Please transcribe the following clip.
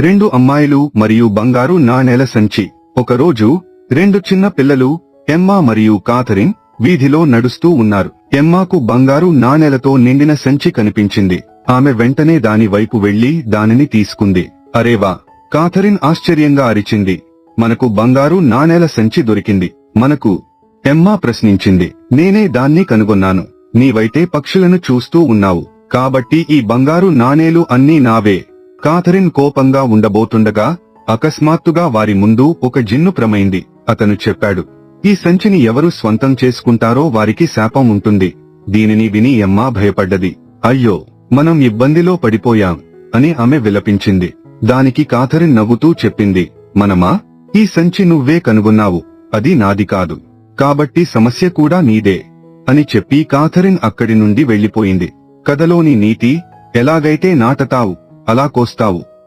రెండు అమ్మాయిలు మరియు బంగారు నాణేల సంచి. ఒకరోజు రెండు చిన్న పిల్లలు ఎమ్మా మరియు కాథరిన్ వీధిలో నడుస్తూ ఉన్నారు. ఎమ్మాకు బంగారు నాణేలతో నిండిన సంచి కనిపించింది. ఆమె వెంటనే దాని వైపు వెళ్ళి దానిని తీసుకుంది. అరేవా కాథరిన్ ఆశ్చర్యంగా అరిచింది. మనకు బంగారు నాణేల సంచి దొరికింది. మనకు ఎమ్మా ప్రశ్నించింది. నేనే దాన్ని కనుగొన్నాను. నీవైతే పక్షులను చూస్తూ ఉన్నావు. కాబట్టి ఈ బంగారు నాణేలు అన్నీ నావే. కాథరిన్ కోపంగా ఉండబోతుండగా అకస్మాత్తుగా వారి ముందు ఒక జిన్ను ప్రమైంది. అతను చెప్పాడు ఈ సంచిని ఎవరు స్వంతం చేసుకుంటారో వారికి శాపం ఉంటుంది. దీనిని విని ఎమ్మా భయపడ్డది. అయ్యో మనం ఇబ్బందిలో పడిపోయాం అని ఆమె విలపించింది. దానికి కాథరిన్ నవ్వుతూ చెప్పింది మనమా? ఈ సంచి నువ్వే కనుగొన్నావు. అది నాది కాదు. కాబట్టి సమస్య కూడా నీదే అని చెప్పి కాథరిన్ అక్కడి నుండి వెళ్ళిపోయింది కథలోని నీతి ఎలాగైతే నాటతావు అలా కోస్తావు.